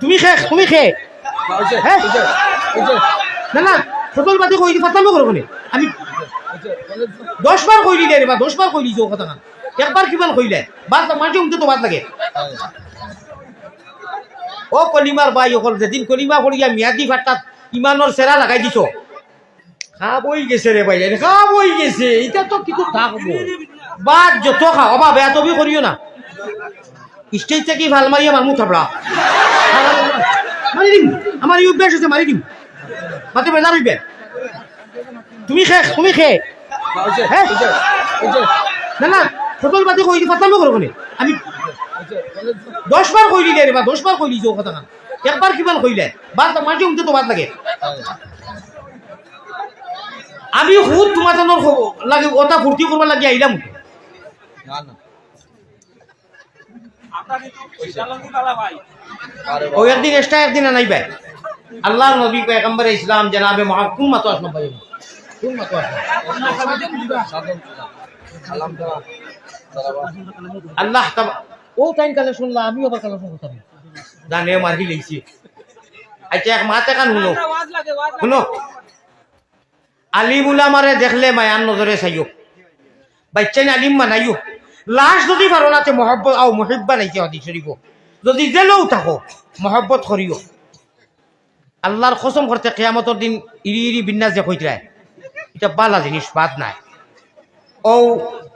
তুমি শেষ তুমি শেষ হ্যাঁ না সকল বাদে কই দি ফাতামো করব আমি দশ বার কই দিলে রে বা দশ বার কই দিছো কথা না। একবার কিমান কইলে? বাদ মাঝে উঠতে তো বাদ লাগে। ও কলিমার বাই অকল যেদিন কলিমা করিয়া মিয়াদি ফাটাত ইমানৰ চেৰা লাগাই দিছ। খাবই গেছে রে ভাই খাবই গেছে। এটা তো কিছু থাকব বাদ যত খাও অবা বেয়া তবি করিও না। স্টেজ থেকে ভালো মারিয়া মারমু থাপড়া। মারি দিম, আমার এই অভ্যাস আছে মারি দিম। মাতে বেজার হইবে। তুমি শেষ তুমি শেষ হ্যাঁ? না না সকল বাদে কই দি ফাতামো করব নি আমি দশ বার কই দিলে বা, দশ বার কই দিছো কথা না। একবার কিমান কইলে? বাদ মাঝে উঠতে তো বাদ লাগে। আমি খুদ তোমার লাগে, ওটা ফুর্তি করবার লাগে আইলাম ও একদিন এক্সট্রা একদিন আনাই ভাই আল্লাহ নবী পেগম্বর ইসলাম জনাবে মহা কোন মাতো আসলাম ভাই আল্লাহ ও টাইম কালে শুনলা আমি আবার কালে শুনতাম জানে মারি লেছি আচ্ছা এক মাতে কান শুনো। শুনো। আলিম উলামারে দেখলে মায়ান নজরে চাইও। বাচ্চাই আলিম মানাইও লাশ যদি পারো নাতে মহব্বত, আও মহিব্বা নাইছে হদি শরীফ যদি জেলেও থাকো মহব্বত করিও আল্লাহর কসম করতে কেয়ামতর দিন ইরি ইরি বিন্যাস যে কইতরায় এটা বালা জিনিস, বাদ নাই। ও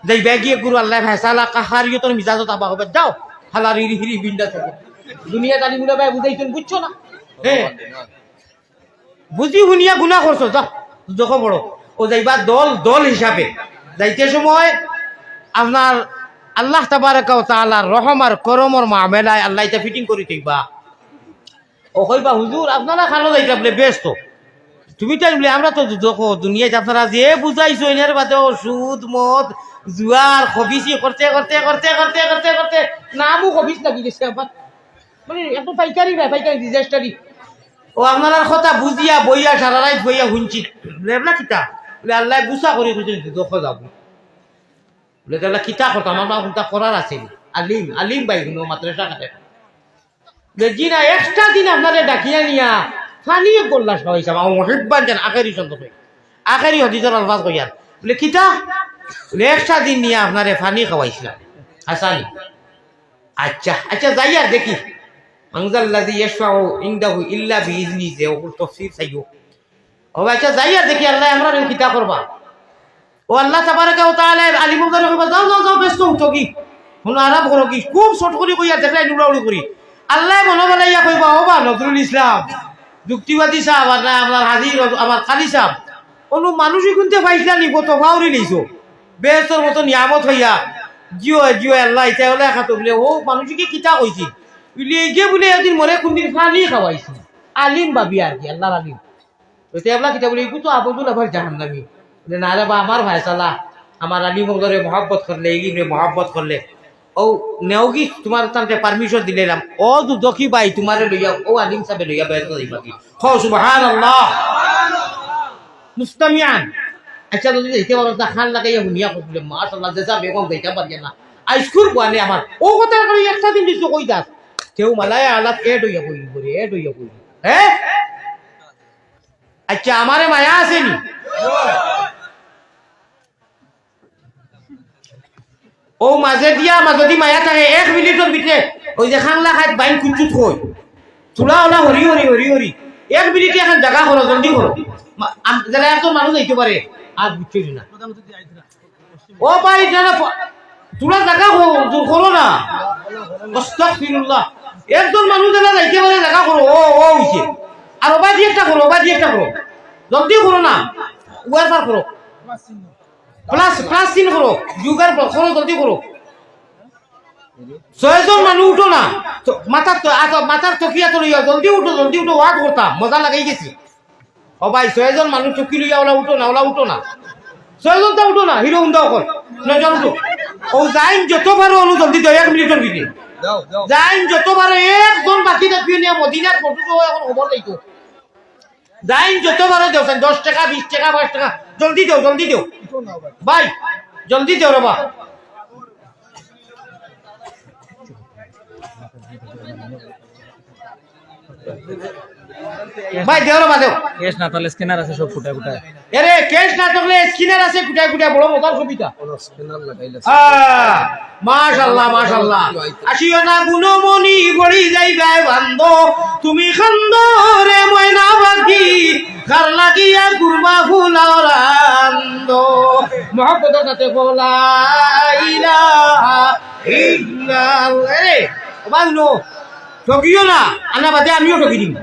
যাই ব্যাগিয়ে গুরু আল্লাহ ফেসালা কাহারিও তোর মিজাজত আবা হবে যাও হালার ইরি হিরি বিন্যাস হবে। দুনিয়া তালি গুলা ভাই বুঝাইছেন বুঝছ না? হ্যাঁ বুঝি শুনিয়া গুণা করছ যা যখন বড় ও যাইবা দল দল হিসাবে যাইতে সময় আপনার আল্লাহ তাবারাকা ও তাআলার রহম আর করমর মামেলায় আল্লাহ এটা ফিটিং করে দিবা। ও কইবা, হুজুর, আপনারা খালো যাইতা বলে ব্যস্ত। তুমি তাই বলে আমরা তো দেখো দুনিয়ায় আপনারা যে বুঝাইছো, এনার বাদে সুদ মদ, জুয়ার খবিসি করতে করতে করতে করতে করতে করতে, নামও খবিস লাগি গেছে আমার। মানে এত পাইকারি না পাইকারি ডিজাস্টারি ও আপনার কথা বুঝিয়া, বইয়া, সারা রাত বইয়া শুনছি। লেবলা কিতা? আল্লাহ গুছা করে দখ যাব। বলে কিতা কথা আমার মা কোনটা করার আছে আলিম আলিম বাই শুনো মাদ্রাসা কাটে জি না এক্সট্রা দিন আপনারে ডাকিয়া নিয়া, ফানিয়ে করলা সবাই সাবা ও মহিব্বান জান আখেরি সন্তোষ আখেরি হদিসর আলফাজ কইয়ার বলে, কিতা? বলে এক্সট্রা দিন নিয়ে আপনারে ফানি খাওয়াইছিলাম হাসানি আচ্ছা আচ্ছা যাই আর দেখি। আংজাল্লাদি ইয়াশফাউ ইনদাহু ইল্লা বিইজনি যে ওর তাফসীর চাইও। ও আচ্ছা যাই আর দেখি, আল্লাহ আমরা কিতা করবা ও আল্লাহ তাবারাকা ওয়া তাআলা আলিম করে কইবা যাও যাও যাও, ব্যস্ত হতো কি হুন, আরাম করো কি? খুব শর্ট করে কইয়া দেখলাই নুরাউড়ি করি। আল্লাহ মনে বলাইয়া কইবা, ও বা নজরুল ইসলাম, যুক্তিবাদী সাহেব আর না আপনার হাজির আমার খালি সাহেব কোনো মানুষই কিন্তু পাইছিলা নি, কত ভাউরি নিছো। বেস্তর মতো নিয়ামত হইয়া, জিও জিও, আল্লাহ ইটা হলে খাতো বলে, ও মানুষকে কিতা কইছি? বলে গিয়ে বলে এদিন মরে কোনদিন ফানি খাওয়াইছি। আলিম বাবি আর কি আল্লাহ আলিম। তো এবলা কিতা বলে এগুলো তো আবদুল আবার জাহান নামি বলে না রে বা আমার ভাই সালা। আমার আলিম ওগরে মহাব্বত করলে ইলিমে মহাব্বত করলে। ও নেওগি তোমার তান্তে পারমিশন দিলাম ও দুদকি বাই তোমারে লইয়া, ও আলিম সাহেব লইয়া বের করে দিবাকি খ সুবহানাল্লাহ। মুস্তামিয়ান। আচ্ছা যদি দেখতে পারো, তা খান লাগাইয়া শুনিয়া কৈছিলে মাশাল্লাহ জেসা বেগম দেখতে পারি না। আইস্কুল পোৱানে আমাৰ ও কথা কৰি একটা দিন দিছো কৈ দাস? তেওঁ মালাই আলাপ এড হইয়া কইলি করে এড হইয়া কইলি। হে? আচ্ছা আমারে মায়া আছে ও মাঝে দিয়া মাজদি মায়া থাকে, এক মিনিটৰ ভিতরে ওই যে খাংলা খাত বাইন কুচুত কই চুলা ওলা হরি হরি হরি হরি এক মিনিটে এখন জায়গা করো জলদি করো যারা একজন মানুষ যাইতে পারে আর বুঝছি না। ও ভাই প- তোরা জায়গা করো না। একজন মানুষ যারা যাইতে পারে জায়গা করো ও ও হইছে আর ওবা দিয়ে একটা করো ওবা দিয়ে একটা করো জলদি করো না। পার করো প্লাস প্লাস চিন করো যুগার করো জলদি করো ছয়জন মানুষ উঠো না। মাথার মাথার তকিয়া তো লইয়া জলদি উঠো জলদি উঠো ওয়াট করতাম মজা লাগাই গেছি। ও ভাই ছয়জন মানুষ চকি লইয়া ওলা উঠো না ওলা উঠো না। ছয়জন তো উঠো না হিরো উন্দা কর নয়জন উঠো। ও যাইন যত পারো অনু জলদি দাও এক মিনিটের ভিতরে যাইন যত পারো একজন বাকি থাকবি নিয়ে মদিনার ফটো এখন খবর দিতো যাইন যত পারো দেও দশ টাকা বিশ টাকা পাঁচ টাকা। জলদি দেও জলদি দেও। ভাই জলদি দেও রবা ভাই দেওয়ার বাদেও ক্যাশ না তাহলে স্ক্যানার আছে সব ফুটা ফুটা এরে ক্যাশ না থাকলে স্কিনার আছে কুটায় কুটায় বড় মজার সুবিধা স্ক্যানার লাগাইলে মাশাল্লাহ মাশাল্লাহ আসিও না গুণমণি গড়ি যাই গায় বান্ধ। তুমি খন্দ রে ময়না বাকি ঠকিও না। আনা বাদে আমিও ঠকি দিম।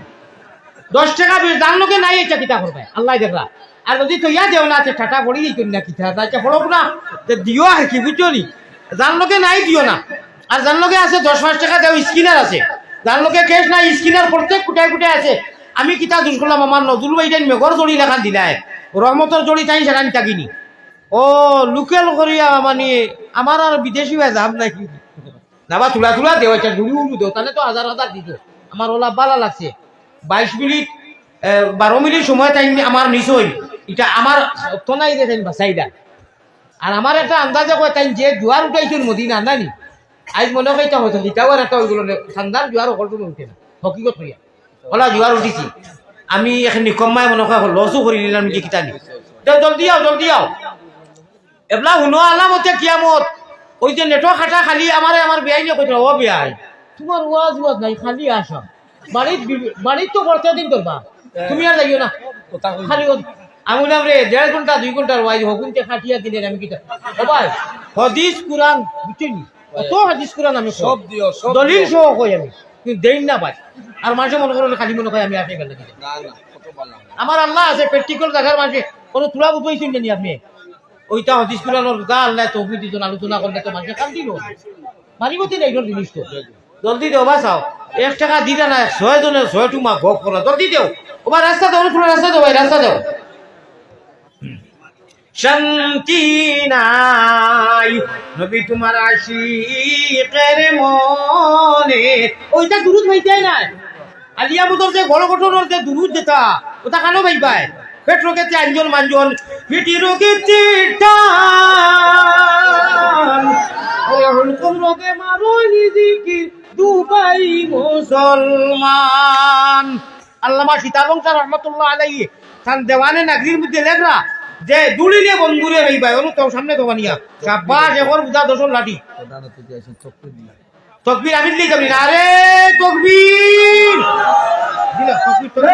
দশ টাকা দাম লোকে নাই এটা কিতা করবে। আল্লাহ দেখলা। আর যদি তৈয়া দেও না, তে টাটা পড়ি না কিতা তাইটা পড়ক না। তে দিও আর কি, বুঝছ নি? লোকে নাই, দিও না। আর যার লোকে আছে, দশ পাঁচ টাকা দেও, স্কিনার আছে। যার লোকে নাই, স্কিনার প্রত্যেক কুটায় কুটায় আছে। আমি কিতা দুষ করলাম আমার নজরুল ভাইটাই মেঘর জড়ি লেখান দিলাই রহমতর জড়ি তাই সেখানে থাকিনি ও লোকেল করিয়া মানে আমার আর বিদেশি হয়ে যাব নাকি নাবা তুলা তুলা দেও একটা ঘুরি উড়ু দেও তাহলে তো হাজার হাজার দিত আমার ওলা বালা লাগছে বাইশ মিনিট বারো মিনিট সময় টাইম আমার নিচ হইল এটা আমার তো নাই যে টাইম বাসাইডা আর আমার একটা আন্দাজে কয় টাইম যে জোয়ার উঠাইছিল মদিনা, নানি? আজ মনে হয় এটা হয়তো ইটাও আর একটা ওইগুলো ঠান্ডার জোয়ার কোনো উঠে না। হকিকত হইয়া। ওলা জোয়ার উঠিছি। আমি এখন নিকম্মাই মনে হয় লসও করে নিলাম যে কিতানি তো জলদি আও জলদি আও। এবলা শুনো আলামতে কিয়ামত। ওই যে নেটও খাটা খালি আমারে আমার বিয়াই নিয়ে কইছিল ও বিয়াই। তোমার ওয়াজ ওয়াজ নাই খালি আসা বাড়িত বি- বাড়িত তো করতে দিন করবা তুমি আর যাইও না। খালি আমি বললাম রে দেড় ঘণ্টা দুই ঘণ্টার ওয়াইজ হকুনতে খাটিয়া দিলেন আমি ও ভাই হদিস কুরআন বুঝছেন কত হাদিস কুরআন আমি সব দিও সব দলিল সহ কই আমি। দেই না ভাই আর মানুষে মনে করেন খালি মনে করে আমি আসে গেলে না না আমার আল্লাহ আছে প্র্যাকটিক্যাল দেখার মানুষে। কোনো তুলা বুঝাইছেন জানি আপনি? ওইটা হদিস কুরানোর গা আল্লাহ তো দুজন আলোচনা করলে তো মানুষে কান্দি নো মারিবতি নাই এইগুলো জিনিস তো। জলদি দেও বাসাও এক টাকা দিলে না ছয় জনের ছয় টুমা ভোগ করো জলদি দেও। ওবার রাস্তা দেও খোলা রাস্তা দেও ভাই রাস্তা দেও। শান্তি নাই নবী তোমার আশিকের মনে। ওইটা দুরুদ হইতে নাই? আলিয়া বুদর যে বড় ঘটনার যে দুরুদ যেটা, ওটা কেন ভাইবাই পেট রোগেতে আঞ্জন মাঞ্জন, পিটি হুলকুম রোগে মারো নিজিকি দুবাই মুসলমান। আল্লামা সীতালঙ্কার রহমতুল্লাহ আলাইহি তান দেওয়ানে নাগরির মধ্যে লেখরা, যে দুলিলে বন্ধুরে ভাইবাই অনু তো সামনে দোকানিয়া সাব্বাস এখন বুঝা লাঠি। তকবির আমি দিলে যাবি না আরে তকবির। দিলা তকবির তকবির।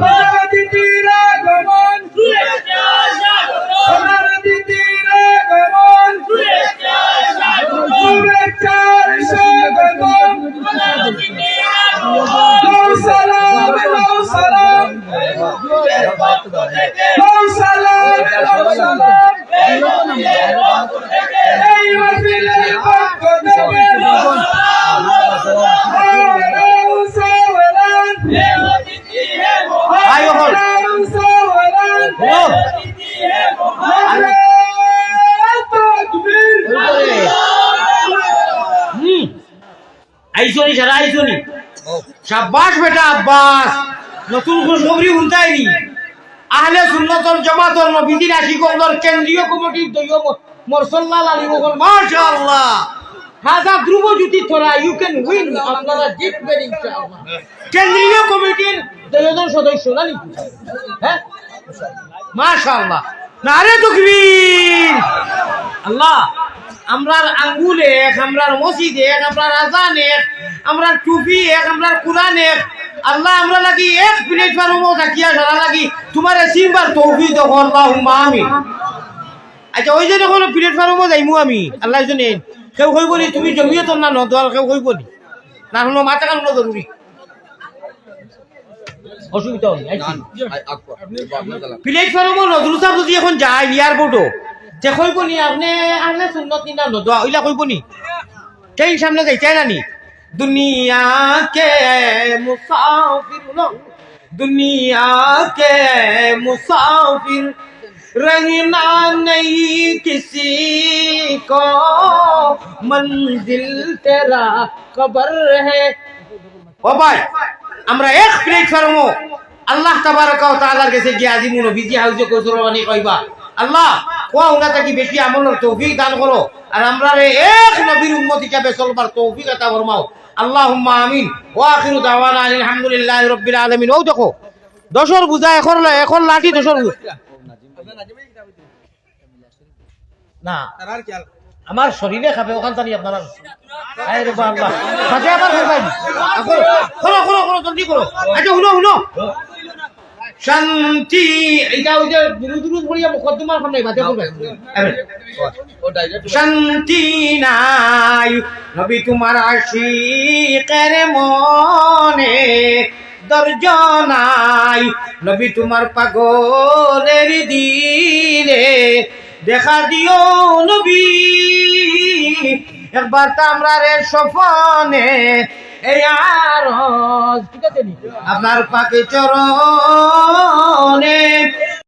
ভাই আইসনি সারা আইসনি। সাব্বাস বেটা আব্বাস নতুন খুশখবরি শুনতাইনি। আহলে সুন্নতর জামাতর নবীদের আশিকন্দর কেন্দ্রীয় কমিটির দলীয় মরসল্লাল আলী মোগল। মাশাআল্লাহ। হাজা ধ্রুব জ্যোতি থরা ইউ ক্যান উইন আপনারা জিতবেন ইনশাআল্লাহ। কেন্দ্রীয় কমিটির দলীয়জন সদস্য না নাকি হ্যাঁ? মাশাআল্লাহ। নারে তকবীর। আল্লাহ। আমরার আঙ্গুল এক আমরার মসজিদ এক আমরার আজান এক আমরার টুপি এক আমরার কুরআন এক। আল্লাহ আমরা লাগি এক প্লেট পারমো থাকিয়া সারা লাগি তোমার সিম্বার তৌফিক দেখ আল্লাহুম্মা আমিন। আচ্ছা ওই যে দেখো প্লেট পারমো যাইমু আমি? আল্লাহ জনে কেউ কইব নি তুমি জমিয়ে তোর না নদল কেউ কইব নি না হলো মাথা কানো জরুরি। অসুবিধা হল প্লেট ফার্মও নজরুল সাহেব যদি এখন যায় এয়ারপোর্টও তে কইব নি আপনি আপনি সুন্নত নি না নদোয়া ওইলা কইব নি সেই সামনে যাইতে না নি দুনিয়া কে মুসাফির ন দুনিয়া কে মুসাফির रहना नहीं किसी को मंजिल तेरा खबर है ও ভাই আমরা এক প্ল্যাটফর্মও আল্লাহ তাবারাকা ওয়া তাআলার কাছে গিয়ে আজি মুনো বিজি হাউজে কসরবানি কইবা আল্লাহ দান এক আলামিন। ও দেখো এখন না আমার শরীরে খাবে ওখান জানি আপনারা। আচ্ছা শান্তি। এইটা ওই যে দুরু দুরু বলিয়া মুকদ্দমার সামনে ও ডাইরেক্ট শান্তি নাই। নবী তোমার আশিকের মনে দর্জ নাই। নবী তোমার পাগলের দিলে দেখা দিও নবী। একবার তো আমরা রে সফনে এই আর? আপনার পাকে চরণে